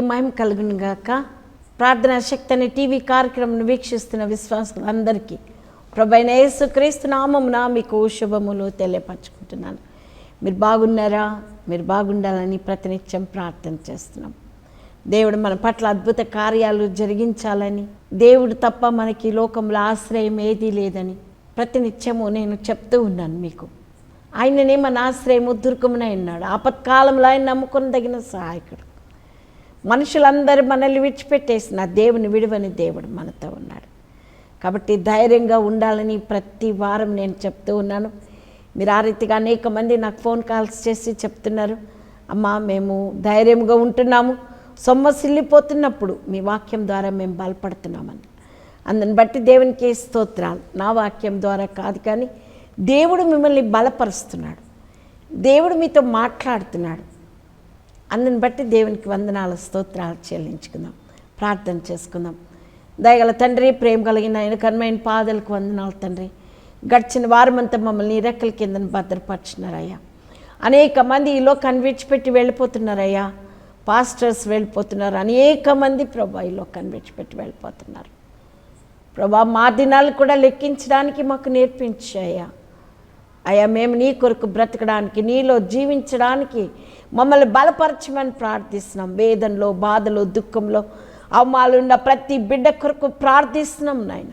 మహిమ కలుగును గాక. ప్రార్థనా శక్తి అనే టీవీ కార్యక్రమం వీక్షిస్తున్న విశ్వాసులందరికీ ప్రభైన యేసు క్రీస్తు నామమున మీకు శుభములు తెలియపరచుకుంటున్నాను. మీరు బాగున్నారా? మీరు బాగుండాలని ప్రతినిత్యం ప్రార్థన చేస్తున్నాం. దేవుడు మన పట్ల అద్భుత కార్యాలు జరిగించాలని దేవుడు తప్ప మనకి లోకంలో ఆశ్రయం ఏదీ లేదని ప్రతినిత్యము నేను చెప్తూ ఉన్నాను మీకు. ఆయననే మన ఆశ్రయము దుర్గమునై ఉన్నాడు. ఆపత్కాలంలో ఆయన నమ్ముకొనదగిన సహాయకుడు. మనుషులందరూ మనల్ని విడిచిపెట్టేసిన దేవుని విడువని దేవుడు మనతో ఉన్నాడు. కాబట్టి ధైర్యంగా ఉండాలని ప్రతి వారం నేను చెప్తూ ఉన్నాను. మీరు ఆ రీతిగా అనేక మంది నాకు ఫోన్ కాల్స్ చేసి చెప్తున్నారు. అమ్మా మేము ధైర్యంగా ఉంటున్నాము. సొమ్మసిల్లిపోతున్నప్పుడు మీ వాక్యం ద్వారా మేము బలపడుతున్నామని. అందుని బట్టి దేవునికి స్తోత్రాలు. నా వాక్యం ద్వారా కాదు కానీ దేవుడు మిమ్మల్ని బలపరుస్తున్నాడు. దేవుడు మీతో మాట్లాడుతున్నాడు. అన్నని బట్టి దేవునికి వందనాల స్తోత్రాలు చెల్లించుకుందాం. ప్రార్థన చేసుకుందాం. దయగల తండ్రి ప్రేమ కలిగిన ఆయన కన్మైన పాదలకు వందనాలు తండ్రి. గడిచిన వారమంతా మమ్మల్ని రెక్కల కింద భద్రపరిచినారయ్యా. అనేక మంది ఈలో కన్విడిచిపెట్టి వెళ్ళిపోతున్నారయ్యా. పాస్టర్స్ వెళ్ళిపోతున్నారు. అనేక మంది ప్రభా ఈలో కన్విడిచిపెట్టి వెళ్ళిపోతున్నారు. ప్రభా మా దినాలు కూడా లెక్కించడానికి మాకు నేర్పించాయా అయ్యా మేము నీ కొరకు బ్రతకడానికి నీలో జీవించడానికి మమ్మల్ని బలపరచమని ప్రార్థిస్తున్నాం. వేదనలో బాధలో దుఃఖంలో అవమాలున్న ప్రతి బిడ్డ కొరకు ప్రార్థిస్తున్నాం నాయన.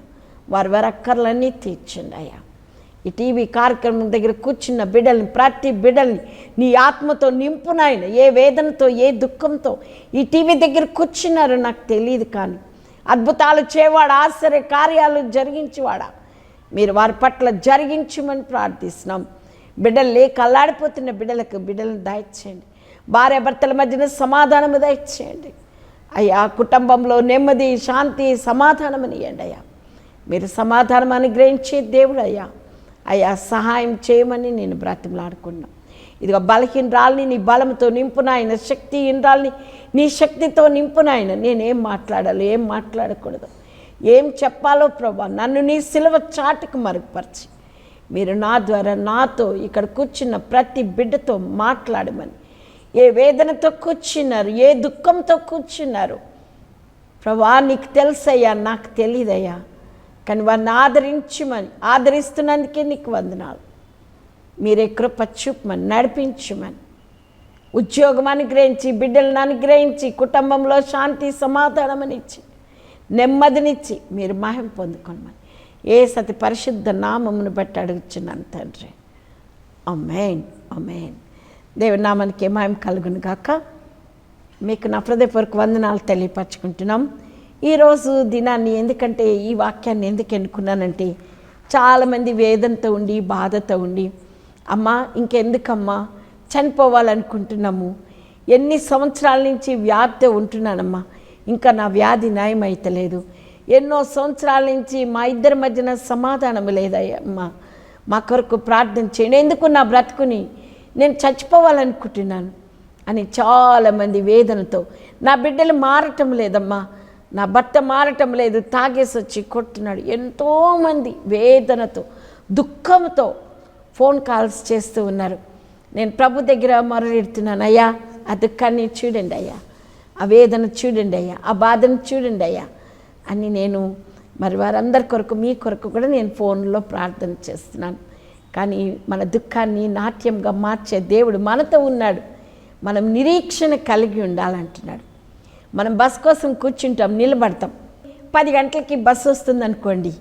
వారి వారి అక్కర్లన్నీ తీర్చండి అయ్యా. ఈ టీవీ కార్యక్రమం దగ్గర కూర్చున్న బిడ్డల్ని ప్రతి బిడ్డల్ని నీ ఆత్మతో నింపు నాయన. ఏ వేదనతో ఏ దుఃఖంతో ఈ టీవీ దగ్గర కూర్చున్నారో నాకు తెలియదు కానీ అద్భుతాలు చేవాడు ఆశ్చర్య కార్యాలు జరిగించేవాడా. మీరు వారి పట్ల జరిగించమని ప్రార్థిస్తున్నాం. బిడ్డలు లేక అల్లాడిపోతున్న బిడ్డలకు బిడ్డలను దయచేయండి. భార్య భర్తల మధ్యన సమాధానము దయచేయండి. అయ్యా కుటుంబంలో నెమ్మది శాంతి సమాధానమనియండి అయ్యా. మీరు సమాధానం అనుగ్రహించే దేవుడు అయ్యా. అయ్యా సహాయం చేయమని నేను బ్రతిమలాడుకున్నా. ఇదిగో బలహీనరాల్ని నీ బలంతో నింపునాయన శక్తిహీనరాల్ని నీ శక్తితో నింపునాయన నేనేం మాట్లాడాలి ఏం మాట్లాడకూడదు. ఏం చెప్పాలో ప్రభా నన్ను నీ సిలవ చాటుకు మరుగుపరిచి. మీరు నా ద్వారా నాతో ఇక్కడ కూర్చున్న ప్రతి బిడ్డతో మాట్లాడమని. ఏ వేదనతో కూర్చున్నారు ఏ దుఃఖంతో కూర్చున్నారు? ప్రభా నీకు తెలుసయ్యా నాకు తెలియదయ్యా కానీ వారిని ఆదరించమని ఆదరిస్తున్నందుకే నీకు వందనాలు. మీరే కృప చూపమని నడిపించమని. ఉద్యోగం అనుగ్రహించి బిడ్డలను అనుగ్రహించి కుటుంబంలో శాంతి సమాధానం ఇచ్చి. నెమ్మదినిచ్చి మీరు మహిమ పొందుకోమని ఏ సతి పరిశుద్ధ నామమును బట్టి అడుగుచున్నాను తండ్రి. అమేన్ అమేన్ దేవుని నామానికి మహిమ కలుగును గాక. మీకు నా హృదయపూర్వక వందనాలు తెలియపరచుకుంటున్నాం. ఈరోజు దినాన్ని ఎందుకంటే ఈ వాక్యాన్ని ఎందుకు ఎన్నుకున్నానంటే చాలామంది వేదంతో ఉండి బాధతో ఉండి అమ్మా ఇంకెందుకమ్మా చనిపోవాలనుకుంటున్నాము. ఎన్ని సంవత్సరాల నుంచి వ్యాప్తి ఉంటున్నానమ్మా. ఇంకా నా వ్యాధి న్యాయమైతలేదు అయితలేదు ఎన్నో సంవత్సరాల నుంచి మా ఇద్దరి మధ్యన సమాధానం లేదమ్మా మా కొరకు ప్రార్థన చేయండి. ఎందుకు నా బ్రతుకుని? నేను చచ్చిపోవాలనుకుంటున్నాను అని చాలామంది వేదనతో నా బిడ్డలు మారటం లేదమ్మా. నా భర్త మారటం లేదు. తాగేసి వచ్చి కొట్టున్నాడు ఎంతోమంది వేదనతో దుఃఖంతో ఫోన్ కాల్స్ చేస్తూ ఉన్నారు. నేను ప్రభు దగ్గర మొరలెడుతున్నాను అయ్యా. ఆ దుఃఖాన్ని చూడండి అయ్యా. ఆ వేదన చూడండి అయ్యా ఆ బాధను చూడండి అయ్యా అని నేను మరి వారందరి కొరకు మీ కొరకు కూడా నేను ఫోన్లో ప్రార్థన చేస్తున్నాను. కానీ మన దుఃఖాన్ని నాట్యంగా మార్చే దేవుడు మనతో ఉన్నాడు. మనం నిరీక్షణ కలిగి ఉండాలంటున్నాడు. మనం బస్ కోసం కూర్చుంటాం నిలబడతాం. పది గంటలకి బస్సు వస్తుంది అనుకోండి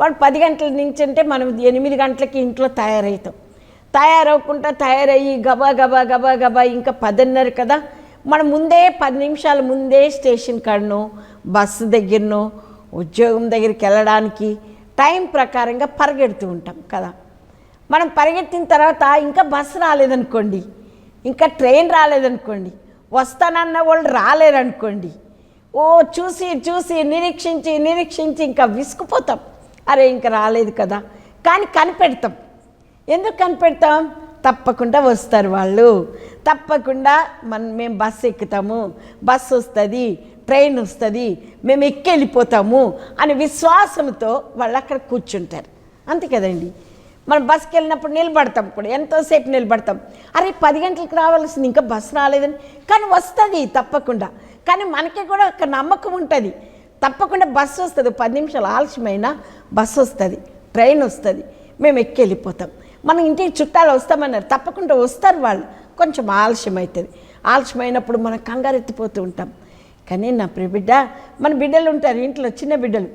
వాడు పది గంటల నుంచి అంటే మనం ఎనిమిది గంటలకి ఇంట్లో తయారవుతాం. తయారవకుండా తయారయ్యి గబా గబా గబా గబా ఇంకా పదిన్నర కదా మనం ముందే పది నిమిషాల ముందే స్టేషన్ కాడనో బస్సు దగ్గరనో ఉద్యోగం దగ్గరికి వెళ్ళడానికి టైం ప్రకారంగా పరిగెడుతూ ఉంటాం కదా. మనం పరిగెత్తిన తర్వాత ఇంకా బస్సు రాలేదనుకోండి ఇంకా ట్రైన్ రాలేదనుకోండి వస్తానన్న వాళ్ళు రాలేరనుకోండి ఓ చూసి చూసి నిరీక్షించి నిరీక్షించి ఇంకా విసుకుపోతాం. అరే ఇంకా రాలేదు కదా. కానీ కనిపెడతాం. ఎందుకు కనిపెడతాం? తప్పకుండా వస్తారు వాళ్ళు. తప్పకుండా మనం మేము బస్సు ఎక్కుతాము. బస్సు వస్తుంది ట్రైన్ వస్తుంది మేము ఎక్కి వెళ్ళిపోతాము అని విశ్వాసంతో వాళ్ళు అక్కడ కూర్చుంటారు. అంతే కదండి. మనం బస్కి వెళ్ళినప్పుడు నిలబడతాం కూడా ఎంతోసేపు నిలబడతాం. అరే పది గంటలకు రావాల్సింది ఇంకా బస్సు రాలేదని. కానీ వస్తుంది తప్పకుండా. కానీ మనకి కూడా ఒక నమ్మకం ఉంటుంది. తప్పకుండా బస్సు వస్తుంది పది నిమిషాలు ఆలస్యమైనా బస్సు వస్తుంది ట్రైన్ వస్తుంది మేము ఎక్కి వెళ్ళిపోతాం మన ఇంటికి చుట్టాలు వస్తామన్నారు. తప్పకుండా వస్తారు వాళ్ళు. కొంచెం ఆలస్యం అవుతుంది ఆలస్యమైనప్పుడు మనం కంగారు ఎత్తిపోతూ ఉంటాం. కానీ నా ప్రియ బిడ్డ మన బిడ్డలు ఉంటారు ఇంట్లో చిన్న బిడ్డలు.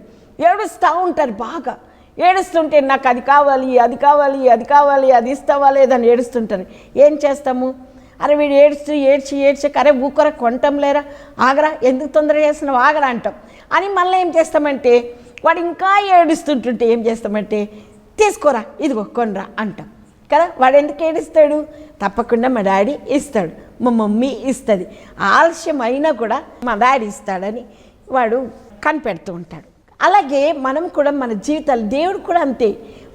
ఏడుస్తూ ఉంటారు బాగా. ఏడుస్తుంటే నాకు అది కావాలి అది కావాలి అది కావాలి అది ఇస్తావా లేదని ఏడుస్తుంటారు. ఏం చేస్తాము? అరే వీడు ఏడుస్తూ ఏడ్చి ఏడ్చి అరే ఊకర కొంటాం లేరా? ఆగరా? ఎందుకు తొందర చేస్తున్నావు? ఆగరా అంటాం. అని మళ్ళీ ఏం చేస్తామంటే వాడు ఇంకా ఏడుస్తుంటుంటే ఏం చేస్తామంటే తీసుకోరా ఇదిగో కొనరా అంటాం. కదా వాడు ఎందుకు ఏడుస్తాడు? తప్పకుండా మా డాడీ ఇస్తాడు మా మమ్మీ ఇస్తుంది. ఆలస్యం అయినా కూడా మా డాడీ ఇస్తాడని వాడు కనిపెడుతూ ఉంటాడు. అలాగే మనం కూడా మన జీవితాలు దేవుడు కూడా అంతే.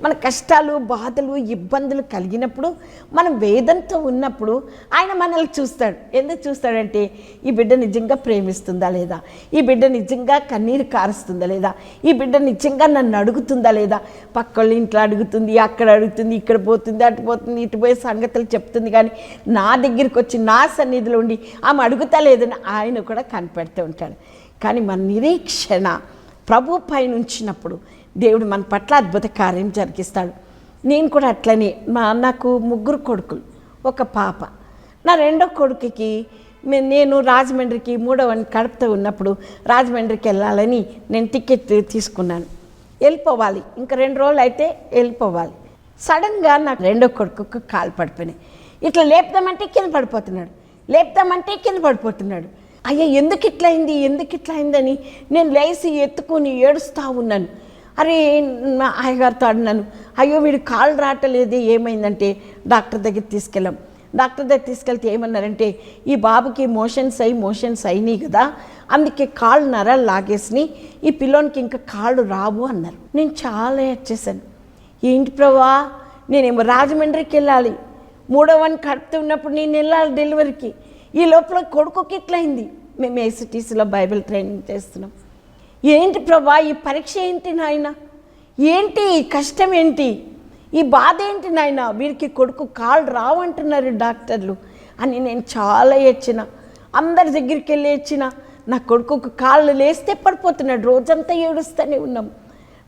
మన కష్టాలు బాధలు ఇబ్బందులు కలిగినప్పుడు మనం వేదంతో ఉన్నప్పుడు ఆయన మనల్ని చూస్తాడు. ఎందుకు చూస్తాడంటే ఈ బిడ్డ నిజంగా ప్రేమిస్తుందా లేదా? ఈ బిడ్డ నిజంగా కన్నీరు కారుస్తుందా లేదా? ఈ బిడ్డ నిజంగా నన్ను అడుగుతుందా లేదా? పక్కళ్ళ ఇంట్లో అడుగుతుంది అక్కడ అడుగుతుంది ఇక్కడ పోతుంది అటు పోతుంది ఇటు పోయే సంగతులు చెప్తుంది కానీ నా దగ్గరికి వచ్చి నా సన్నిధిలో ఉండి ఆమె అడుగుతా లేదని ఆయన కూడా కనిపెడుతూ ఉంటాడు. కానీ మన నిరీక్షణ ప్రభు పైన ఉంచినప్పుడు దేవుడు మన పట్ల అద్భుత కార్యం జరిగిస్తాడు. నేను కూడా అట్లనే. మా నాకు ముగ్గురు కొడుకులు ఒక పాప. నా రెండో కొడుకుకి నేను రాజమండ్రికి మూడవ కడుపుతో ఉన్నప్పుడు రాజమండ్రికి వెళ్ళాలని నేను టికెట్ తీసుకున్నాను. వెళ్ళిపోవాలి. ఇంకా రెండు రోజులు అయితే వెళ్ళిపోవాలి. సడన్గా నాకు రెండో కొడుకుకు కాలు పడిపోయినాయి. ఇట్లా లేపుదామంటే కింద పడిపోతున్నాడు. లేపుదామంటే కింద పడిపోతున్నాడు. అయ్యా ఎందుకు ఇట్లయింది ఎందుకు ఇట్లా అయిందని నేను లేచి ఎత్తుకొని ఏడుస్తూ ఉన్నాను. అరే నా అయ్యగారితో అడినాను అయ్యో వీడు కాళ్ళు రావట్లేదు ఏమైందంటే డాక్టర్ దగ్గర తీసుకెళ్ళాం. డాక్టర్ దగ్గర తీసుకెళ్తే ఏమన్నారంటే ఈ బాబుకి మోషన్స్ అయి మోషన్స్ అయినాయి కదా అందుకే కాళ్ళు నరాలు లాగేసి ఈ పిల్లోనికి ఇంకా కాళ్ళు రావు అన్నారు. నేను చాలా వచ్చేసాను ఏంటి ప్రభా నేనేమో రాజమండ్రికి వెళ్ళాలి. మూడో వన్ కడుపుతున్నప్పుడు నేను వెళ్ళాలి డెలివరీకి. ఈ లోపల కొడుకుకి ఇట్లయింది మేము ఏసీటీసీలో బైబిల్ ట్రైనింగ్ చేస్తున్నాం. ఏంటి ప్రభా ఈ పరీక్ష ఏంటి నాయన? ఏంటి ఈ కష్టం ఏంటి? ఈ బాధ ఏంటి నాయన? వీరికి కొడుకు కాళ్ళు రావంటున్నారు డాక్టర్లు అని నేను చాలా ఏడ్చిన. అందరి దగ్గరికి వెళ్ళి ఏడ్చిన. నా కొడుకుకు కాళ్ళు లేస్తే పడిపోతున్నాడు. రోజంతా ఏడుస్తూనే ఉన్నాం.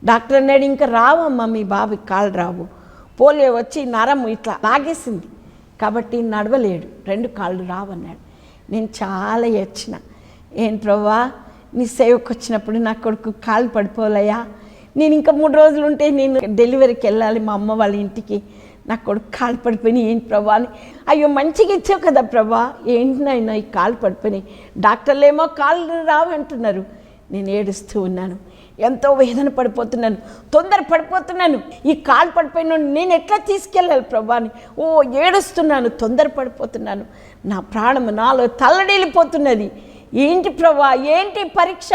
డాక్టర్ అన్నాడు ఇంకా రావమ్మా మీ బాబుకి కాళ్ళు రావు. పోలియో వచ్చి నరం ఇట్లా లాగేసింది. కాబట్టి నడవలేడు. రెండు కాళ్ళు రావన్నాడు. నేను చాలా ఏడ్చిన. ఏం ప్రభా నీ సేవకు వచ్చినప్పుడు నా కొడుకు కాలు పడిపోలయ్యా నేను ఇంకా మూడు రోజులు ఉంటే నేను డెలివరీకి వెళ్ళాలి. మా అమ్మ వాళ్ళ ఇంటికి నా కొడుకు కాలు పడిపోయినాయి. ఏంటి ప్రభా అని. అయ్యో మంచిగా ఇచ్చావు కదా ప్రభా. ఏంటి నాయన ఈ కాలు పడిపోయినాయి? డాక్టర్లు ఏమో కాళ్ళు రావంటున్నారు. నేను ఏడుస్తూ ఉన్నాను. ఎంతో వేదన పడిపోతున్నాను. తొందర పడిపోతున్నాను. ఈ కాలు పడిపోయిన నేను ఎట్లా తీసుకెళ్ళాలి ప్రభాని ఓ ఏడుస్తున్నాను. తొందర పడిపోతున్నాను. నా ప్రాణం నాలో తల్లడిల్లిపోతున్నది. ఏంటి ప్రభా? ఏంటి పరీక్ష?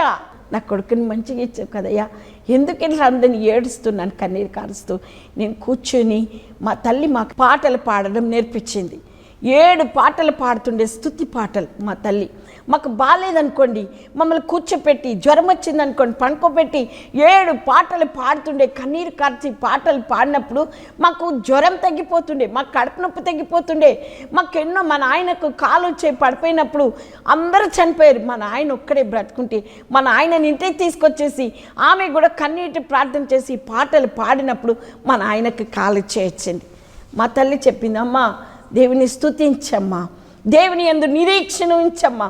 నా కొడుకుని మంచిగా ఇచ్చావు కదయ్యా. ఎందుకు ఇట్లా అందరిని ఏడుస్తున్నాను కన్నీరు కారుస్తూ? నేను కూర్చొని మా తల్లి మాకు పాటలు పాడడం నేర్పించింది. ఏడు పాటలు పాడుతుండే స్థుతి పాటలు మా తల్లి. మాకు బాగాలేదనుకోండి మమ్మల్ని కూర్చోపెట్టి జ్వరం వచ్చిందనుకోండి పండుకోబెట్టి ఏడు పాటలు పాడుతుండే కన్నీరు కార్చి పాటలు పాడినప్పుడు మాకు జ్వరం తగ్గిపోతుండే మాకు కడుపు నొప్పి తగ్గిపోతుండే మాకు ఎన్నో మా నాయనకు కాలు వచ్చే పడిపోయినప్పుడు అందరూ చనిపోయారు. మా నాయన ఒక్కడే బ్రతుకుంటే మా నాయనని ఇంటికి తీసుకొచ్చేసి ఆమె కూడా కన్నీటి ప్రార్థన చేసి పాటలు పాడినప్పుడు మా నాయనకు కాలు చేయొచ్చింది మా తల్లి చెప్పింది అమ్మా దేవుని స్థుతించమ్మా దేవుని ఎందు నిరీక్షణ ఉంచమ్మా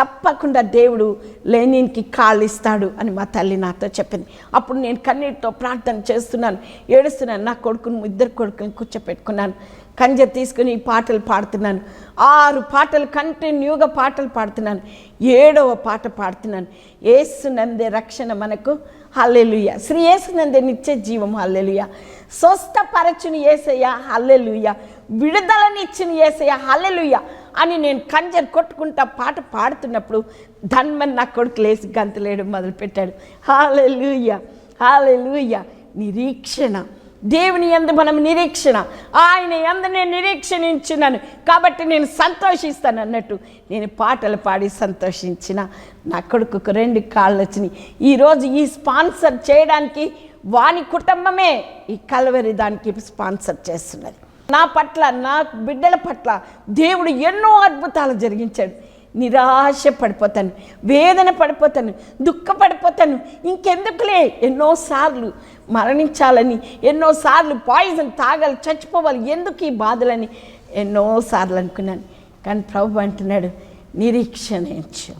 తప్పకుండా దేవుడు లేనికి కాళ్ళు ఇస్తాడు అని మా తల్లి నాతో చెప్పింది. అప్పుడు నేను కన్నీటితో ప్రార్థన చేస్తున్నాను. ఏడుస్తున్నాను. నా కొడుకుని ఇద్దరు కొడుకుని కూర్చోపెట్టుకున్నాను. కంజ తీసుకుని పాటలు పాడుతున్నాను. ఆరు పాటలు కంటిన్యూగా పాటలు పాడుతున్నాను. ఏడవ పాట పాడుతున్నాను. ఏసునందే రక్షణ మనకు. హల్లెలుయ. శ్రీ ఏసునందే నిత్య జీవం. హల్లెలుయ. స్వస్థపరచుని ఏసయ్య. హల్లెలుయ. విడుదలనిచ్చిన ఏసయ్య. హల్లెలుయ. అని నేను కంజర్ కొట్టుకుంటా పాట పాడుతున్నప్పుడు ధన్మన్ నా కొడుకు లేసి గంతలేయడం మొదలుపెట్టాడు. హాలెలుయ్య హాలెలుయ్య నిరీక్షణ. దేవుని ఎందు మనం నిరీక్షణ. ఆయన ఎందు నేను నిరీక్షణించున్నాను కాబట్టి నేను సంతోషిస్తాను అన్నట్టు నేను పాటలు పాడి సంతోషించిన. నా కొడుకుకు రెండు కాళ్ళు వచ్చినాయి. ఈరోజు ఈ స్పాన్సర్ చేయడానికి వాని కుటుంబమే ఈ కలవరి దానికి స్పాన్సర్ చేస్తున్నది. నా పట్ల నా బిడ్డల పట్ల దేవుడు ఎన్నో అద్భుతాలు జరిగించాడు. నిరాశ పడిపోతాను వేదన పడిపోతాను దుఃఖపడిపోతాను. ఇంకెందుకులే? ఎన్నోసార్లు మరణించాలని ఎన్నోసార్లు పాయిజన్ తాగాలి చచ్చిపోవాలి ఎందుకు ఈ బాధలని? ఎన్నోసార్లు అనుకున్నాను. కానీ ప్రభు అంటున్నాడు నిరీక్షణ ఇచ్చు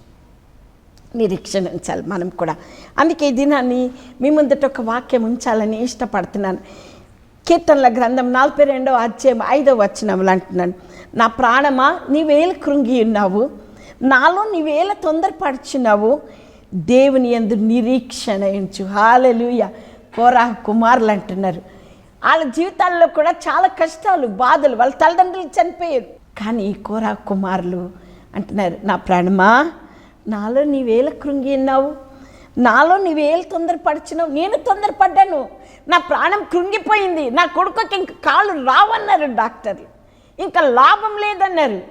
నిరీక్షణ ఉంచాలి మనం కూడా. అందుకే ఈ దినాన్ని మీ ముందట ఒక వాక్యం ఉంచాలని ఇష్టపడుతున్నాను. కీర్తనల గ్రంథం నలభై రెండవ అధ్యాయం ఐదవ వచనములు అంటున్నాను నా ప్రాణమా నీవేలు కృంగి ఉన్నావు. నాలో నీవేల తొందరపడుచున్నావు దేవుని ఎందు నిరీక్షణ ఎంచు. హాలలుయ. కోరా కుమారులు అంటున్నారు. వాళ్ళ జీవితాల్లో కూడా చాలా కష్టాలు బాధలు వాళ్ళ తల్లిదండ్రులు చనిపోయారు. కానీ కోరా కుమారులు అంటున్నారు నా ప్రాణమా నాలో నీవేల కృంగి ఉన్నావు. నాలో నీవేలు తొందరపడిచినావు నేను తొందరపడ్డాను. నా ప్రాణం కృంగిపోయింది నా కొడుకుకి ఇంక కాళ్ళు రావన్నారు డాక్టర్లు. ఇంకా లాభం లేదన్నారు.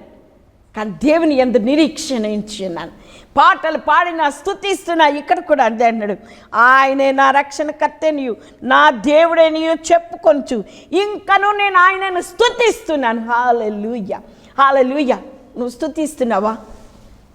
కానీ దేవుని ఎందు నిరీక్షణ ఇచ్చున్నాను పాటలు పాడిన స్థుతిస్తున్నా ఇక్కడ కూడా అదే అన్నాడు. ఆయనే నా రక్షణ కర్తనియు నా దేవుడే నీయు చెప్పుకొంచు. ఇంకను నేను ఆయనను స్తుతిస్తున్నాను. హాలూయ హాలూయ నువ్వు స్థుతిస్తున్నావా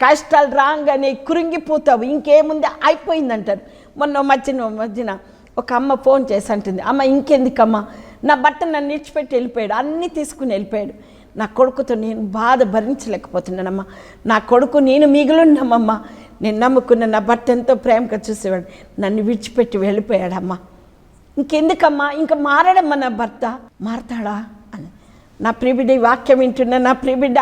కష్టాలు రాగానే కురింగిపోతావు ఇంకేముంది? అయిపోయిందంటారు. మొన్న మధ్యన మధ్యన ఒక అమ్మ ఫోన్ చేసి అంటుంది అమ్మ ఇంకెందుకమ్మా? నా బట్ట నన్ను నిడిచిపెట్టి వెళ్ళిపోయాడు అన్నీ తీసుకుని వెళ్ళిపోయాడు. నా కొడుకుతో నేను బాధ భరించలేకపోతున్నానమ్మా. నా కొడుకు నేను మిగులున్నామమ్మా. నేను నమ్ముకున్న నా భర్త ఎంతో ప్రేమగా చూసేవాడు. నన్ను విడిచిపెట్టి వెళ్ళిపోయాడమ్మా. ఇంకెందుకమ్మా? ఇంకా మారడమ్మా నా భర్త. మారతాడా? అని. నా ప్రిబిడ్డ ఈ వాక్యం వింటున్నా నా ప్రిబిడ్డ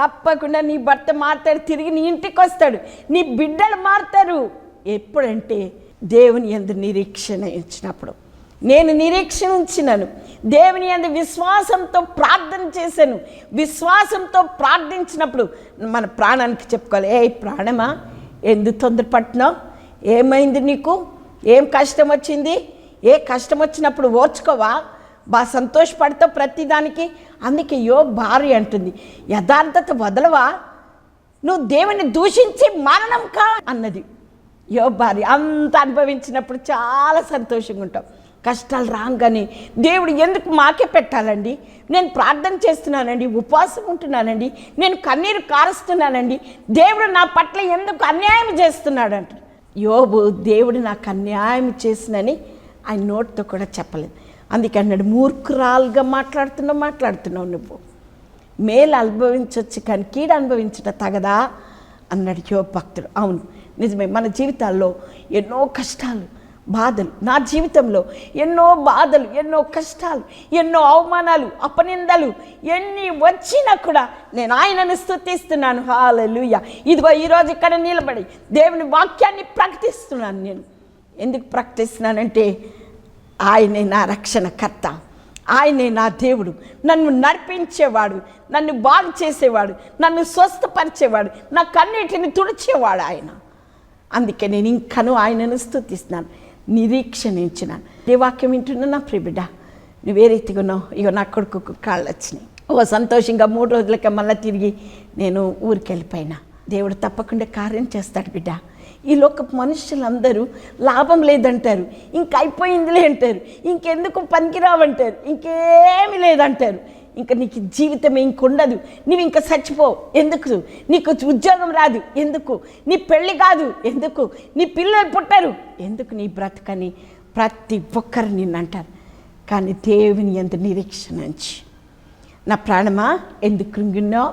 తప్పకుండా నీ భర్త మారుతాడు తిరిగి నీ ఇంటికి వస్తాడు. నీ బిడ్డలు మారుతారు. ఎప్పుడంటే దేవుని ఎందు నిరీక్షణ ఇచ్చినప్పుడు. నేను నిరీక్షణ ఉంచినాను దేవుని అందు విశ్వాసంతో ప్రార్థన చేశాను. విశ్వాసంతో ప్రార్థించినప్పుడు మన ప్రాణానికి చెప్పుకోవాలి ఏ ప్రాణమా? ఎందుకు తొందరపట్టినావు ఏమైంది నీకు? ఏం కష్టం వచ్చింది? ఏ కష్టం వచ్చినప్పుడు ఓర్చుకోవా? బాగా సంతోషపడతావు ప్రతిదానికి. అందుకే యో భార్య అంటుంది యథార్థత వదలవా? నువ్వు దేవుని దూషించి మరణం కా అన్నది. యో భార్య అంత అనుభవించినప్పుడు చాలా సంతోషంగా ఉంటాం. కష్టాలు రాగానే దేవుడు ఎందుకు మాకే పెట్టాలండి? నేను ప్రార్థన చేస్తున్నానండి ఉపవాసం ఉంటున్నానండి నేను కన్నీరు కారుస్తున్నానండి. దేవుడు నా పట్ల ఎందుకు అన్యాయం చేస్తున్నాడంట. యోబు దేవుడు నాకు అన్యాయం చేసినని ఆయన నోటితో కూడా చెప్పలేదు. అందుకే అన్నాడు మూర్ఖురాలుగా మాట్లాడుతున్నావు మాట్లాడుతున్నావు నువ్వు. మేలు అనుభవించవచ్చు కానీ కీడు అనుభవించట తగదా? అన్నాడు యో భక్తుడు. అవును నిజమే మన జీవితాల్లో ఎన్నో కష్టాలు బాధలు నా జీవితంలో ఎన్నో బాధలు ఎన్నో కష్టాలు ఎన్నో అవమానాలు అపనిందలు ఎన్ని వచ్చినా కూడా నేను ఆయనను స్థుతిస్తున్నాను హాలలుయ ఇదిగో ఈరోజు ఇక్కడ నిలబడి దేవుని వాక్యాన్ని ప్రకటిస్తున్నాను నేను. ఎందుకు ప్రకటిస్తున్నానంటే ఆయనే నా రక్షణకర్త ఆయనే నా దేవుడు. నన్ను నడిపించేవాడు నన్ను బాగు చేసేవాడు నన్ను స్వస్థపరిచేవాడు నా కన్నీటిని తుడిచేవాడు ఆయన. అందుకే నేను ఇంకను ఆయనను స్థుతిస్తున్నాను నిరీక్షణించినాను. ఏ వాక్యం వింటున్నా నా ప్రిబిడ్డ నువ్వే రీతిగా ఉన్నావు? ఇగో నా కొడుకు కాళ్ళు వచ్చినాయి ఓ సంతోషంగా మూడు రోజులకి మళ్ళీ తిరిగి నేను ఊరికి వెళ్ళిపోయినా. దేవుడు తప్పకుండా కార్యం చేస్తాడు బిడ్డ. ఈ లోక మనుషులందరూ లాభం లేదంటారు ఇంక అయిపోయిందిలే అంటారు ఇంకెందుకు పనికిరావంటారు ఇంకేమీ లేదంటారు. ఇంకా నీకు జీవితం ఇంకొండదు నువ్వు ఇంకా చచ్చిపో. ఎందుకు? నీకు ఉద్యోగం రాదు. ఎందుకు? నీ పెళ్ళి కాదు. ఎందుకు? నీ పిల్లలు పుట్టరు. ఎందుకు నీ బ్రతకని? ప్రతి ఒక్కరు నిన్ను అంటారు. కానీ దేవుని ఎంత నిరీక్షణ నుంచి నా ప్రాణమా? ఎందుకు కృంగిన్నావు?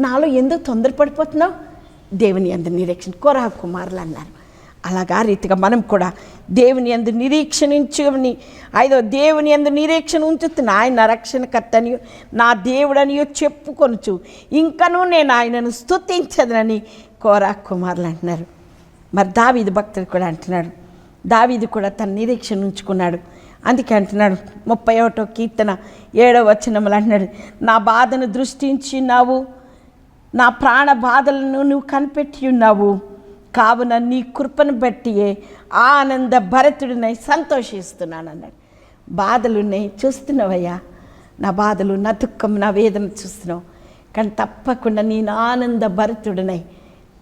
నాలో ఎందుకు తొందరపడిపోతున్నావు? దేవుని ఎంత నిరీక్షణ. కోరా కుమారులు అన్నారు. అలాగా ఆ రీతిగా మనం కూడా దేవుని ఎందు నిరీక్షణించుని ఐదో దేవుని ఎందు నిరీక్షణ ఉంచుతున్న ఆయన రక్షణకర్తని నా దేవుడనియో చెప్పుకొనుచు ఇంకనూ నేను ఆయనను స్తుతించదనని కోరా కుమారులు అంటున్నారు. మరి దావీది భక్తుడు కూడా అంటున్నాడు. దావీది కూడా తన నిరీక్షణ ఉంచుకున్నాడు. అందుకే అంటున్నాడు ముప్పై ఒకటో కీర్తన ఏడవ వచనములు అంటున్నాడు నా బాధను దృష్టించి ఉన్నావు నా ప్రాణ బాధలను నువ్వు కనిపెట్టి ఉన్నావు. కావున నీ కృపను బట్టియే ఆనంద భరతుడినై సంతోషిస్తున్నాను అన్నాడు బాధలున్నాయి చూస్తున్నావయ్యా. నా బాధలు నా దుఃఖం నా వేదన చూస్తున్నావు. కానీ తప్పకుండా నేను ఆనంద భరతుడినై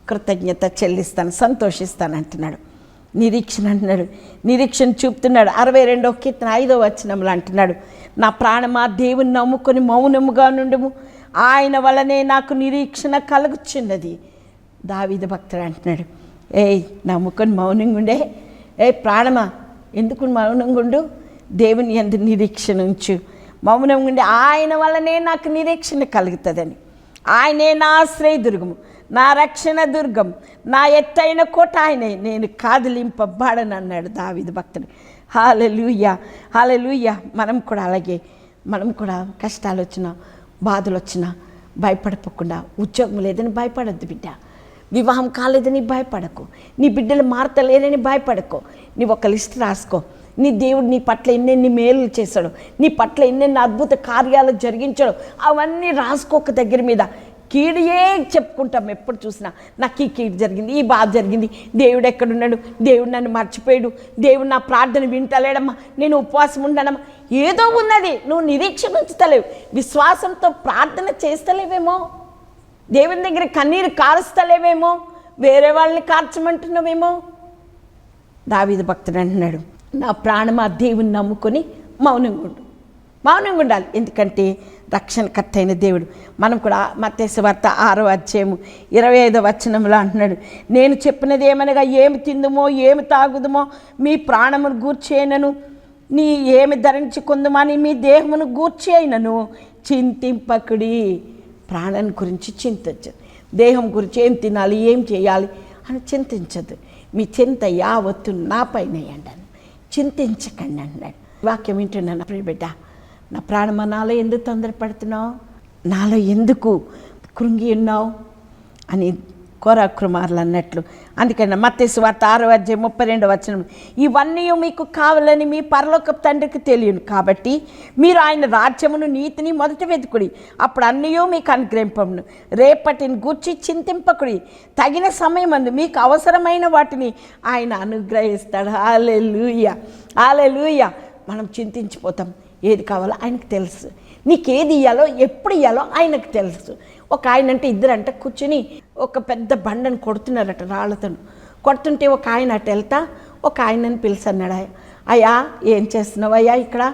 కృతజ్ఞత చెల్లిస్తాను సంతోషిస్తాను అంటున్నాడు. నిరీక్షణ అంటున్నాడు. నిరీక్షణ చూపుతున్నాడు. అరవై రెండో కీర్తన ఐదో వచనంలో అంటున్నాడు. నా ప్రాణమా దేవుని నమ్ముకొని మౌనముగా నుండుము. ఆయన వలనే నాకు నిరీక్షణ కలుగుచున్నది. దావీద భక్తుడు అంటున్నాడు. ఏయ్ నా ముఖం మౌనంగా ఉండే ఏ ప్రాణమా ఎందుకు మౌనంగా ఉండు దేవుని ఎందు నిరీక్షణ ఉంచు మౌనంగా ఉండి ఆయన వల్లనే నాకు నిరీక్షణ కలుగుతుందని. ఆయనే నా ఆశ్రయ దుర్గము నా రక్షణ దుర్గం నా ఎత్తైన కోట ఆయనే. నేను కాదిలింపబడను అన్నాడు దావీదు భక్తుడు. హాలలుయ్య హాలలుయ్య మనం కూడా అలాగే మనం కూడా కష్టాలు వచ్చినా బాధలు వచ్చినా భయపడపోకుండా ఉద్యోగం లేదని భయపడద్దు బిడ్డ. వివాహం కాలేదని భయపడకు. నీ బిడ్డలు మారతలేరని భయపడకు. నీ ఒక లిస్ట్ రాసుకో. నీ దేవుడు నీ పట్ల ఎన్నెన్ని మేలు చేశాడు. నీ పట్ల ఎన్నెన్ని అద్భుత కార్యాలు జరిగించాడు. అవన్నీ రాసుకోక దగ్గర మీద. కీడియే చెప్పుకుంటాం ఎప్పుడు చూసినా. నాకు ఈ కీడు జరిగింది ఈ బాధ జరిగింది. దేవుడు ఎక్కడున్నాడు? దేవుడు నన్ను మర్చిపోయాడు. దేవుడు నా ప్రార్థన వింటలేడమ్మా. నేను ఉపవాసం ఉండనమ్మా. ఏదో ఉన్నది. నువ్వు నిరీక్ష ఉంచుతలేవు విశ్వాసంతో ప్రార్థన చేస్తలేవేమో. దేవుని దగ్గర కన్నీరు కారుస్తలేవేమో వేరే వాళ్ళని కార్చమంటున్నావేమో? దావీదు భక్తుడు అంటున్నాడు నా ప్రాణమా దేవుని నమ్ముకొని మౌనంగా ఉండు. మౌనంగా ఉండాలి. ఎందుకంటే రక్షణకర్త అయిన దేవుడు. మనం కూడా మత్స్య వార్త ఆరో అధ్యాయము ఇరవై ఐదో వచనంలో అంటున్నాడు నేను చెప్పినది ఏమనగా ఏమి తిందుమో ఏమి తాగుదుమో మీ ప్రాణమును గూర్చేయనను నీ ఏమి ధరించుకుందుమని మీ దేహమును గూర్చేయనను. చింతింపకుడి. ప్రాణం గురించి చింతించదు. దేహం గురించి ఏం తినాలి ఏం చేయాలి అని చింతించదు. మీ చింత యావత్తు నా పైన చింతించకండి అన్నాడు వాక్యం వింటున్నాను అప్పుడు బిడ్డ నా ప్రాణమా? నాలో ఎందుకు తొందరపడుతున్నావు? నాలో ఎందుకు కృంగి ఉన్నావు? అని కోరా కుమారులు అన్నట్లు అందుకని మత్తేసు వార్త ఆరో అధ్యాయం ముప్పై రెండు వచనం. ఇవన్నీ మీకు కావాలని మీ పరలోక తండ్రికి తెలియను. కాబట్టి మీరు ఆయన రాజ్యమును నీతిని మొదట వెతుకుడి. అప్పుడు అన్నీ మీకు అనుగ్రహింపమును రేపటిని గూర్చి చింతింపకుడి. తగిన సమయం అందు మీకు అవసరమైన వాటిని ఆయన అనుగ్రహిస్తాడు. ఆలే లూయ ఆలే లూయ మనం చింతించిపోతాం. ఏది కావాలో ఆయనకు తెలుసు. నీకేది ఇయ్యాలో ఎప్పుడు ఇయ్యాలో ఆయనకు తెలుసు. ఒక ఆయన అంటే ఇద్దరంట కూర్చుని ఒక పెద్ద బండను కొడుతున్నారట రాళ్ళతో కొడుతుంటే ఒక ఆయన అటు వెళ్తా ఒక ఆయనని పిలిచన్నాడు ఆయన. అయ్యా ఏం చేస్తున్నావు అయ్యా ఇక్కడ?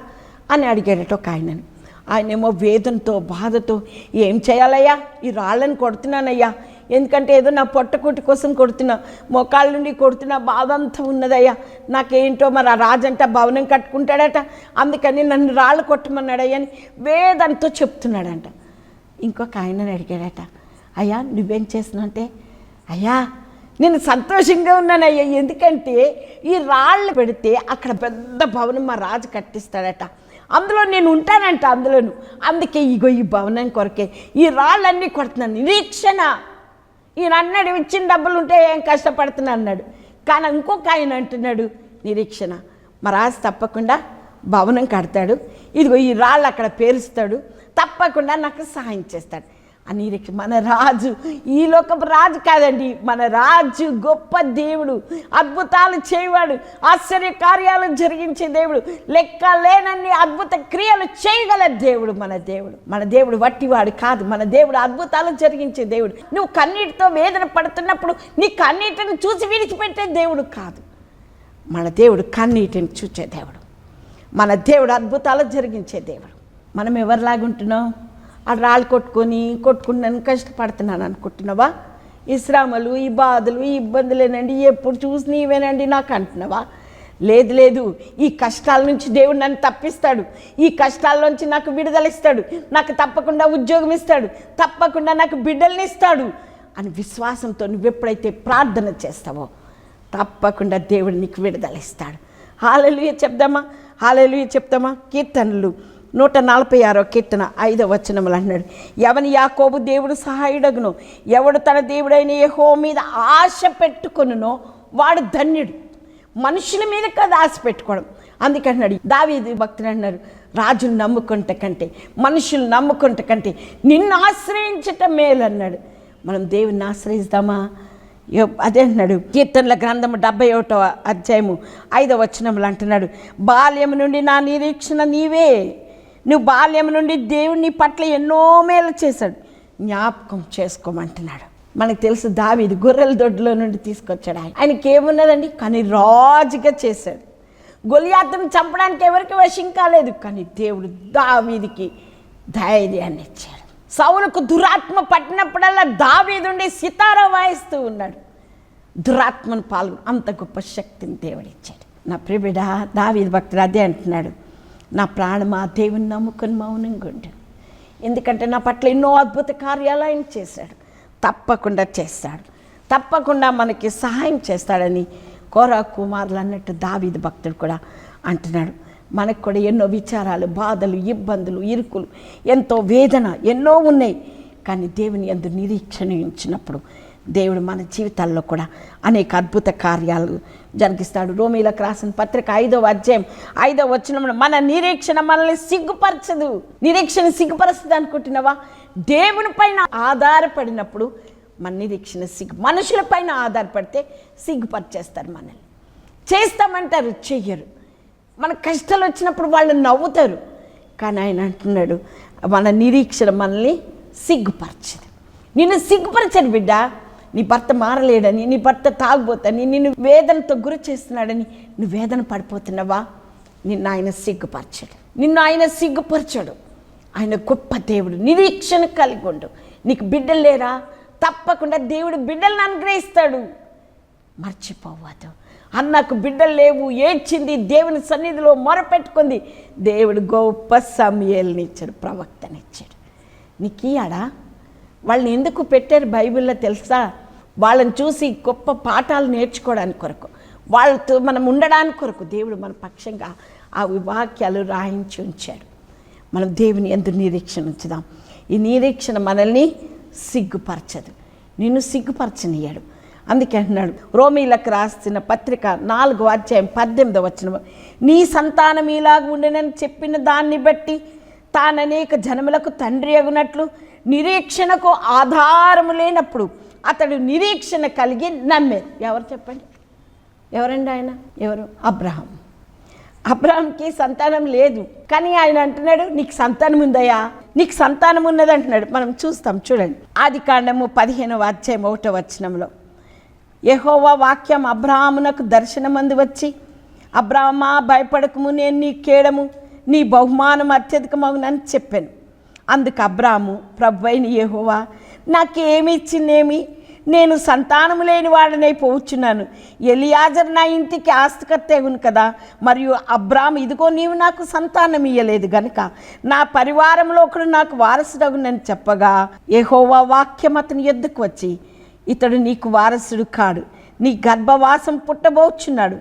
అని అడిగాడట ఒక ఆయనని. ఆయనేమో వేదంతో బాధతో ఏం చేయాలయ్యా? ఈ రాళ్ళని కొడుతున్నానయ్యా. ఎందుకంటే ఏదో నా పొట్టకూటి కోసం కొడుతున్నా మోకాళ్ళ నుండి కొడుతున్నా బాధ అంతా ఉన్నదయ్యా. నాకేంటో మరి ఆ రాజంట భవనం కట్టుకుంటాడట. అందుకని నన్ను రాళ్ళు కొట్టమన్నాడయ్యా అని వేదంతో చెప్తున్నాడంట. ఇంకొక ఆయనని అడిగాడట అయ్యా నువ్వేం చేస్తున్నావు అయ్యా నేను సంతోషంగా ఉన్నానయ్యా ఎందుకంటే ఈ రాళ్ళు పెడితే అక్కడ పెద్ద భవనం మా రాజు కట్టిస్తాడట. అందులో నేను ఉంటానంట అందులోను. అందుకే ఇగో ఈ భవనం కొరకే. ఈ రాళ్ళన్నీ కొడుతున్నాను నిరీక్షణ. ఈయన అన్నాడు ఇచ్చిన డబ్బులు ఉంటే ఏం కష్టపడుతున్నా అన్నాడు. కానీ ఇంకొక ఆయన అంటున్నాడు నిరీక్షణ మా రాజు తప్పకుండా భవనం కడతాడు. ఇదిగో ఈ రాళ్ళు అక్కడ పేరుస్తాడు. తప్పకుండా నాకు సహాయం చేస్తాడు. అని మన రాజు ఈ లోకపు రాజు కాదండి మన రాజు గొప్ప దేవుడు అద్భుతాలు చేయవాడు ఆశ్చర్య కార్యాలు జరిగించే దేవుడు లెక్క లేనన్ని అద్భుత క్రియలు చేయగల దేవుడు మన దేవుడు. మన దేవుడు వట్టివాడు కాదు మన దేవుడు అద్భుతాలు జరిగించే దేవుడు. నువ్వు కన్నీటితో వేదన పడుతున్నప్పుడు నీ కన్నీటిని చూసి విడిచిపెట్టే దేవుడు కాదు. మన దేవుడు కన్నీటిని చూచే దేవుడు. మన దేవుడు అద్భుతాలు జరిగించే దేవుడు. మనం ఎవరిలాగుంటున్నాం ఆ రాళ్ళు కొట్టుకొని కొట్టుకున్నాను కష్టపడుతున్నాను అనుకుంటున్నావా? ఈ శ్రమలు ఈ బాధలు ఈ ఇబ్బందులేనండి ఎప్పుడు చూసి నీవేనండి నాకు అంటున్నావా? లేదు లేదు ఈ కష్టాల నుంచి దేవుడు నన్ను తప్పిస్తాడు. ఈ కష్టాల నుంచి నాకు విడుదలిస్తాడు నాకు తప్పకుండా ఉద్యోగం ఇస్తాడు. తప్పకుండా నాకు బిడ్డల్ని ఇస్తాడు అని విశ్వాసంతో నువ్వు ఎప్పుడైతే ప్రార్థన చేస్తావో తప్పకుండా దేవుడు నీకు విడుదలిస్తాడు హాలలుయ చెప్దామా? హాలలుయ చెప్తామా కీర్తనలు. నూట నలభై ఆరో కీర్తన ఐదో వచనములు అన్నాడు ఎవని యాకోబు దేవుడు సహాయుడగును. ఎవడు తన దేవుడైన యహో మీద ఆశ పెట్టుకొనునో వాడు ధన్యుడు. మనుషుల మీద కదా ఆశ పెట్టుకోవడం. అందుకన్నాడు దావీది భక్తులు అన్నారు రాజును నమ్ముకుంట కంటే మనుషులు నమ్ముకుంట కంటే నిన్ను ఆశ్రయించటం మేలు అన్నాడు. మనం దేవుని ఆశ్రయిస్తామా? యో- అదే అంటున్నాడు. కీర్తనల గ్రంథము డెబ్బై ఒకటో అధ్యాయము ఐదవ వచనములు అంటున్నాడు. బాల్యం నుండి నా నిరీక్షణ నీవే. నువ్వు బాల్యం నుండి దేవుని పట్ల ఎన్నో మేలు చేశాడు. జ్ఞాపకం చేసుకోమంటున్నాడు. మనకు తెలుసు దావీది గొర్రెల దొడ్లో నుండి తీసుకొచ్చాడు ఆయన. ఆయనకి ఏమున్నదండి? కానీ రాజుగా చేశాడు. గొలియాతును చంపడానికి ఎవరికి వశం కాలేదు కానీ దేవుడు దావీదికి ధైర్యాన్ని ఇచ్చాడు. సౌలకు దురాత్మ పట్టినప్పుడల్లా దావీదుండి సితారా వాయిస్తూ ఉన్నాడు. దురాత్మను పాల్గొని అంత గొప్ప శక్తిని దేవుడిచ్చాడు నా ప్రిబిడ దావీదు భక్తుడు అదే అంటున్నాడు. నా ప్రాణం ఆ దేవుని నమ్ముకొని మౌనంగా ఉండు. ఎందుకంటే నా పట్ల ఎన్నో అద్భుత కార్యాలు ఆయన చేశాడు. తప్పకుండా చేస్తాడు. తప్పకుండా మనకి సహాయం చేస్తాడని కోరా కుమారులు అన్నట్టు దావీది భక్తుడు కూడా అంటున్నాడు. మనకు కూడా ఎన్నో విచారాలు బాధలు ఇబ్బందులు ఇరుకులు ఎంతో వేదన ఎన్నో ఉన్నాయి. కానీ దేవుని ఎందు నిరీక్షణ ఉంచినప్పుడు దేవుడు మన జీవితాల్లో కూడా అనేక అద్భుత కార్యాలు జరిగిస్తాడు. రోమీలకు రాసిన పత్రిక ఐదవ అధ్యాయం ఐదవ వచ్చిన మన నిరీక్షణ మనల్ని సిగ్గుపరచదు. నిరీక్షణ సిగ్గుపరుస్తుంది అనుకుంటున్నావా? దేవుని పైన ఆధారపడినప్పుడు మన నిరీక్షణ సిగ్గు మనుషుల పైన ఆధారపడితే సిగ్గుపరిచేస్తారు మనల్ని. చేస్తామంటారు చెయ్యరు. మన కష్టాలు వచ్చినప్పుడు వాళ్ళు నవ్వుతారు. కానీ ఆయన అంటున్నాడు మన నిరీక్షణ మనల్ని సిగ్గుపరచదు. నిన్ను సిగ్గుపరచడు బిడ్డ. నీ భర్త మారలేడని నీ భర్త తాగుబోతని నిన్ను వేదనతో గురి చేస్తున్నాడని నువ్వు వేదన పడిపోతున్నావా? నిన్ను ఆయన సిగ్గుపరచడు. నిన్ను ఆయన సిగ్గుపరచడు. ఆయన గొప్ప దేవుడు. నిరీక్షణ కలిగి ఉండు. నీకు బిడ్డలు లేరా? తప్పకుండా దేవుడు బిడ్డలను అనుగ్రహిస్తాడు. మర్చిపోవద్దు. అన్నకు బిడ్డలు లేవు ఏడ్చింది దేవుని సన్నిధిలో మొరపెట్టుకుంది. దేవుడు గొప్ప సమయాలనిచ్చాడు ప్రవక్తనిచ్చాడు. నీకు ఇయ్యాడా వాళ్ళని ఎందుకు పెట్టారు బైబిల్లో తెలుసా? వాళ్ళని చూసి గొప్ప పాఠాలు నేర్చుకోవడానికి కొరకు వాళ్ళతో మనం ఉండడానికి కొరకు దేవుడు మన పక్షంగా ఆ వాక్యాలు రాయించి ఉంచాడు. మనం దేవుని ఎందు నిరీక్షణ ఉంచుదాం. ఈ నిరీక్షణ మనల్ని సిగ్గుపరచదు. నిన్ను సిగ్గుపరచనియ్యాడు. అందుకే అంటున్నాడు రోమీలకు రాసిన పత్రిక నాలుగో అధ్యాయం పద్దెనిమిదో వచ్చిన నీ సంతానం ఇలాగ ఉండనని చెప్పిన దాన్ని బట్టి తాను అనేక జనములకు తండ్రి అగునట్లు నిరీక్షణకు ఆధారము లేనప్పుడు అతడు నిరీక్షణ కలిగి నమ్మారు ఎవరు చెప్పండి? ఎవరండి ఆయన? ఎవరు? అబ్రహం. అబ్రహంకి సంతానం లేదు. కానీ ఆయన అంటున్నాడు నీకు సంతానం ఉందయ్యా? నీకు సంతానం ఉన్నది అంటున్నాడు. మనం చూస్తాం చూడండి. ఆది కాండము పదిహేనవ అధ్యాయం ఒకటో వచనంలో. యహోవా వాక్యం అబ్రాహ్మునకు దర్శనమందు వచ్చి అబ్రాహ్మా భయపడకము నేను నీ కేడము నీ బహుమానం అత్యధికమగునని చెప్పాను. అందుకు అబ్రాము ప్రభు అయిన యహోవా నాకేమి ఇచ్చిందేమి నేను సంతానము లేని వాడనై పోవచ్చున్నాను ఎలియాజర్ నా ఇంటికి ఆస్తికర్తేగును కదా. మరియు అబ్రామ్ ఇదిగో నీవు నాకు సంతానం ఇయ్యలేదు గనుక నా పరివారంలో ఒకడు నాకు వారసుడగునని చెప్పగా ఏహోవా వాక్యం అతని ఎద్దుకు వచ్చి ఇతడు నీకు వారసుడు కాడు. నీ గర్భవాసం పుట్టబోచున్నాడు.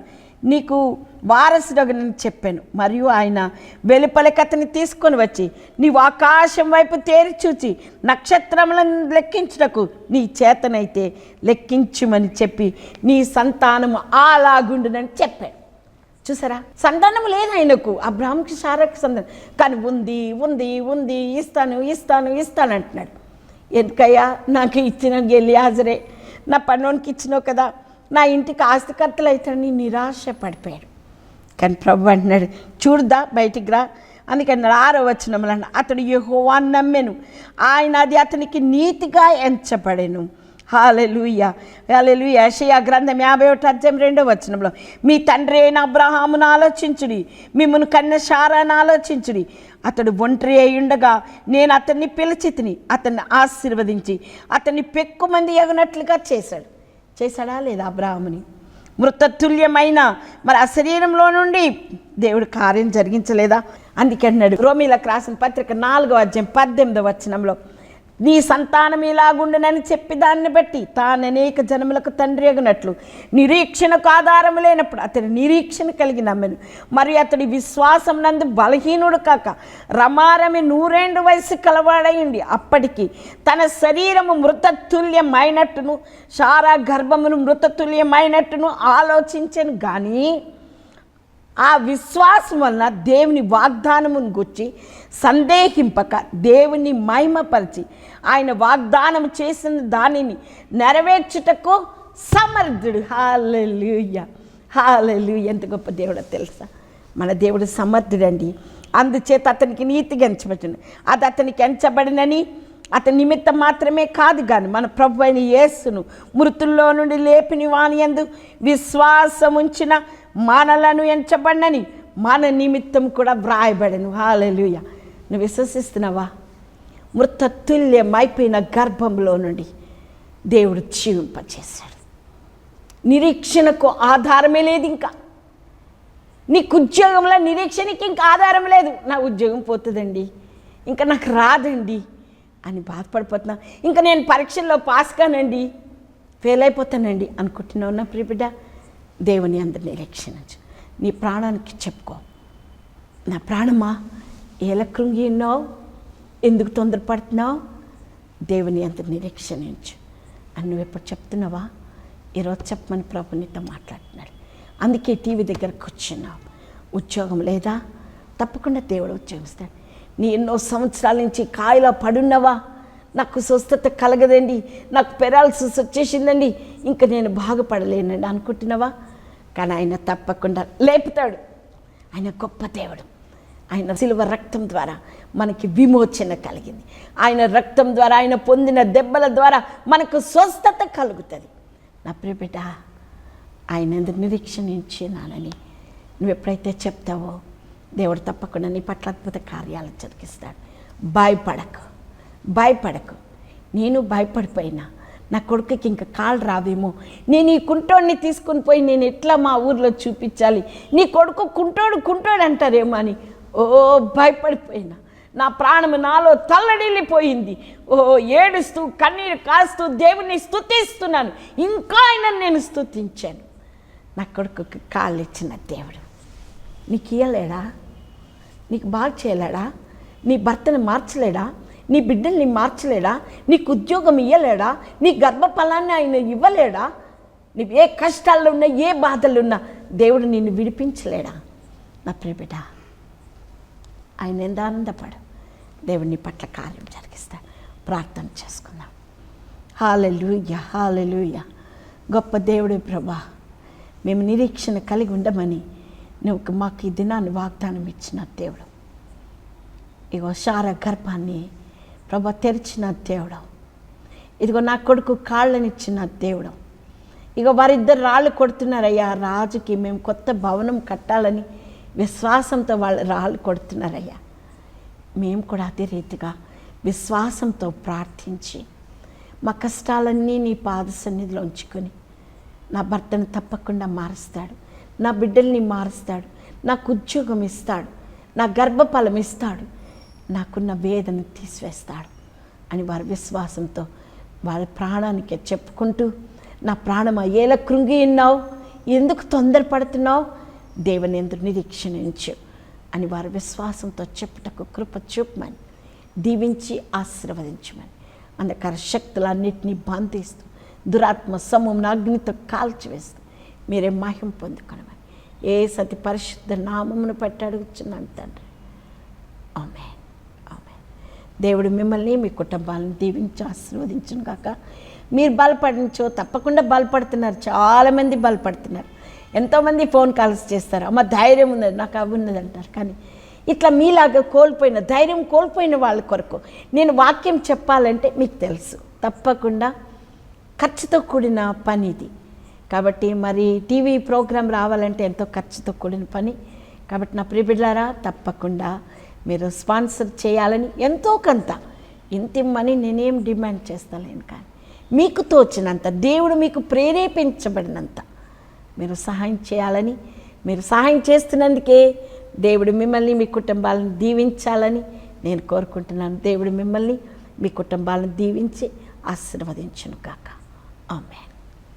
నీకు వారసుడగనని చెప్పాను. మరియు ఆయన వెలుపలికి కథని తీసుకొని వచ్చి నీవు ఆకాశం వైపు తేరి చూచి నక్షత్రములను లెక్కించుటకు నీ చేతనైతే లెక్కించుమని చెప్పి నీ సంతానము అలాగుండునని చెప్పాడు చూసారా? సంతానం లేదు ఆయనకు. అబ్రాహ్మకి సారాకి సంతానం. కానీ ఉంది ఉంది ఉంది ఇస్తాను ఇస్తాను ఇస్తాను అంటున్నాడు. ఎందుకయ్యా? నాకు ఇచ్చిన గెలియాజరే నా పన్నోనికి ఇచ్చినావు కదా. నా ఇంటికి ఆస్తికర్తలు అవుతాడని నిరాశ పడిపోయాడు కానీ ప్రభు అంటున్నాడు చూడదా బయటికి రా. అందుకని ఆరో వచ్చిన అతడు యహోవాన్ నమ్మెను. ఆయన అది అతనికి నీతిగా ఎంచబడెను. Hallelujah hallelujah. యెషయా గ్రంథం యాభై ఒకటి అధ్యాయం రెండో వచనంలో మీ తండ్రి అయిన అబ్రహామును ఆలోచించుడి మిమ్మల్ని కన్న శారాన్ని ఆలోచించుడి. అతడు ఒంటరి అయి ఉండగా నేను అతన్ని పిలిచి తిని అతన్ని ఆశీర్వదించి అతన్ని పెక్కుమంది ఎగనట్లుగా చేశాడు. చేశాడా లేదా అబ్రాహ్ముని? మృతతుల్యమైన మరి ఆ శరీరంలో నుండి దేవుడు కార్యం జరిగించలేదా? అందుకే అన్నాడు రోమిలకు రాసిన పత్రిక నాలుగో అధ్యాయం పద్దెనిమిదో వచనంలో. నీ సంతానం ఇలాగుండునని చెప్పి దాన్ని బట్టి తాను అనేక జనములకు తండ్రి అగినట్లు. నిరీక్షణకు ఆధారం లేనప్పుడు అతడి నిరీక్షణ కలిగి నమ్మెను. మరి అతడి విశ్వాసం నందు బలహీనుడు కాక రమారమి నూరేండు వయసు కలవాడయింది అప్పటికి తన శరీరము మృతతుల్యమైనట్టును సారా గర్భమును మృతతుల్యమైనట్టును ఆలోచించను. కానీ ఆ విశ్వాసం వలన దేవుని వాగ్దానమును గుర్చి సందేహింపక దేవుని మహిమపరిచి ఆయన వాగ్దానం చేసిన దానిని నెరవేర్చుటకు సమర్థుడు. హాలెలుయ. హాలలు ఎంత గొప్ప దేవుడో తెలుసా? మన దేవుడు సమర్థుడండి. అందుచేత అతనికి నీతిగా ఎంచబడింది అది అతనికి ఎంచబడినని అతని నిమిత్తం మాత్రమే కాదు కానీ మన ప్రభు అయిన యేసును మృతుల్లో నుండి లేపిని వాని యందు విశ్వాసం ఉంచిన మానలను ఎంచబడినని మన నిమిత్తం కూడా వ్రాయబడను. హాలలుయ నువ్వు విశ్వసిస్తున్నావా? మృతతుల్యమైపోయిన గర్భంలో నుండి దేవుడు జీవింపచేశాడు. నిరీక్షణకు ఆధారమే లేదు ఇంకా. నీకు ఉద్యోగంలో నిరీక్షణకి ఇంకా ఆధారం లేదు. నా ఉద్యోగం పోతుందండి. ఇంకా నాకు రాదండి అని బాధపడిపోతున్నా. ఇంకా నేను పరీక్షల్లో పాస్ కానండి. ఫెయిల్ అయిపోతానండి అనుకుంటున్నావు నా ప్రియబిడ్డ. దేవుని అందరి రక్షించు. నీ ప్రాణానికి చెప్పుకో. నా ప్రాణమా? ఎలా కృంగిన్నావు ఎందుకు తొందరపడుతున్నావు? దేవుని అంత రక్షించు. అని నువ్వు ఎప్పుడు చెప్తున్నావా? ఈరోజు చెప్పమని ప్రభు నీతో మాట్లాడుతున్నాడు. అందుకే టీవీ దగ్గర కూర్చున్నావు. ఉద్యోగం లేదా? తప్పకుండా దేవుడు ఉద్యోగిస్తాడు. నీ ఎన్నో సంవత్సరాల నుంచి కాయలో పడున్నావా? నాకు స్వస్థత కలగదండి. నాకు పెరాలసిస్ వచ్చేసిందండి. ఇంకా నేను బాగుపడలేనండి అనుకుంటున్నావా? కానీ ఆయన తప్పకుండా లేపుతాడు. ఆయన గొప్ప దేవుడు. ఆయన సిలువ రక్తం ద్వారా మనకి విమోచన కలిగింది. ఆయన రక్తం ద్వారా ఆయన పొందిన దెబ్బల ద్వారా మనకు స్వస్థత కలుగుతుంది. నా ప్రియబిడ్డ ఆయన ఎందుకు నిరీక్షణించినానని నువ్వు ఎప్పుడైతే చెప్తావో దేవుడు తప్పకుండా నీ పట్ల అద్భుత కార్యాలు జరిగిస్తాడు. భయపడకు. భయపడకు. నేను భయపడిపోయినా నా కొడుకుకి ఇంకా కాలు రావేమో. నేను ఈ కుంటోడిని తీసుకుని పోయి నేను ఎట్లా మా ఊర్లో చూపించాలి? నీ కొడుకు కుంటోడు కుంటోడు అంటారేమో అని. ఓ భయపడిపోయినా. నా ప్రాణం నాలో తల్లడిల్లిపోయింది. ఓ ఏడుస్తూ కన్నీరు కాస్తూ దేవుని స్థుతిస్తున్నాను ఇంకా ఆయన నేను స్థుతించాను నా కొడుకుకి కాళ్ళు ఇచ్చిన దేవుడు. నీకు ఇయ్యలేడా? నీకు బాగా చేయలేడా? నీ భర్తని మార్చలేడా? నీ బిడ్డల్ని మార్చలేడా? నీకు ఉద్యోగం ఇవ్వలేడా నీ గర్భఫలాన్ని ఆయన ఇవ్వలేడా? నీ ఏ కష్టాల్లో ఉన్నా ఏ బాధలు ఉన్నా దేవుడు నిన్ను విడిపించలేడా? నా ప్రియబిడ్డ ఆయన ఎంత ఆనందపడు. దేవుడిని పట్ల కార్యం జరిగిస్తాడు. ప్రార్థన చేసుకుందాం. హాలెలుయ్య హాలెలుయ్య గొప్ప దేవుడు ప్రభా మేము నిరీక్షణ కలిగి ఉండమని నువ్వు మాకు ఈ దినాన్ని వాగ్దానం ఇచ్చిన దేవుడు. ఇగో శార గర్భాన్ని ప్రభ తెరిచిన దేవుడు. ఇదిగో నా కొడుకు కాళ్ళనిచ్చిన దేవుడు. ఇక వారిద్దరు రాళ్ళు కొడుతున్నారయ్యా. రాజుకి మేము కొత్త భవనం కట్టాలని విశ్వాసంతో వాళ్ళు రాళ్ళు కొడుతున్నారయ్యా. మేము కూడా అదే రీతిగా విశ్వాసంతో ప్రార్థించి మా కష్టాలన్నీ నీ పాద సన్నిధిలో ఉంచుకొని నా భర్తను తప్పకుండా మారుస్తాడు. నా బిడ్డల్ని మారుస్తాడు. నాకు ఉద్యోగం ఇస్తాడు. నా గర్భఫలం ఇస్తాడు. నాకున్న వేదన తీసివేస్తాడు అని వారి విశ్వాసంతో వారి ప్రాణానికి చెప్పుకుంటూ నా ప్రాణం అయ్యేలా కృంగి ఉన్నావు ఎందుకు తొందరపడుతున్నావు? దేవుని ఎందుకు నిరీక్షణించు అని వారి విశ్వాసంతో చెప్పుటకు కృప చూపమని దీవించి ఆశీర్వదించమని అంధకార శక్తులన్నింటినీ బంధిస్తూ దురాత్మ సమూహం అగ్నితో కాల్చివేస్తూ మీరే మహిం పొందుకొనమని ఏ సతి పరిశుద్ధ నామమును పెట్టి అడుగుచున్నాను తండ్రి. ఆమె దేవుడు మిమ్మల్ని మీ కుటుంబాలను దీవించి ఆశీర్వదించును కాక మీరు బలపడించో తప్పకుండా బలపడుతున్నారు. చాలామంది బలపడుతున్నారు. ఎంతోమంది ఫోన్ కాల్స్ చేస్తారు. అమ్మ ధైర్యం ఉన్నది నాకు అవి ఉన్నది అంటారు. కానీ ఇట్లా మీలాగా కోల్పోయిన ధైర్యం కోల్పోయిన వాళ్ళ కొరకు నేను వాక్యం చెప్పాలంటే మీకు తెలుసు. తప్పకుండా ఖర్చుతో కూడిన పని ఇది. కాబట్టి మరి టీవీ ప్రోగ్రాం రావాలంటే ఎంతో ఖర్చుతో కూడిన పని. కాబట్టి నా ప్రియబిడ్లారా తప్పకుండా మీరు స్పాన్సర్ చేయాలని ఎంతో కొంత. ఇంత మనీ నేనేం డిమాండ్ చేస్తలేను కానీ మీకు తోచినంత దేవుడు మీకు ప్రేరేపించబడినంత మీరు సహాయం చేయాలని మీరు సహాయం చేస్తున్నందుకే దేవుడు మిమ్మల్ని మీ కుటుంబాలను దీవించాలని నేను కోరుకుంటున్నాను. దేవుడు మిమ్మల్ని మీ కుటుంబాలను దీవించి ఆశీర్వదించును కాక ఆమెన్.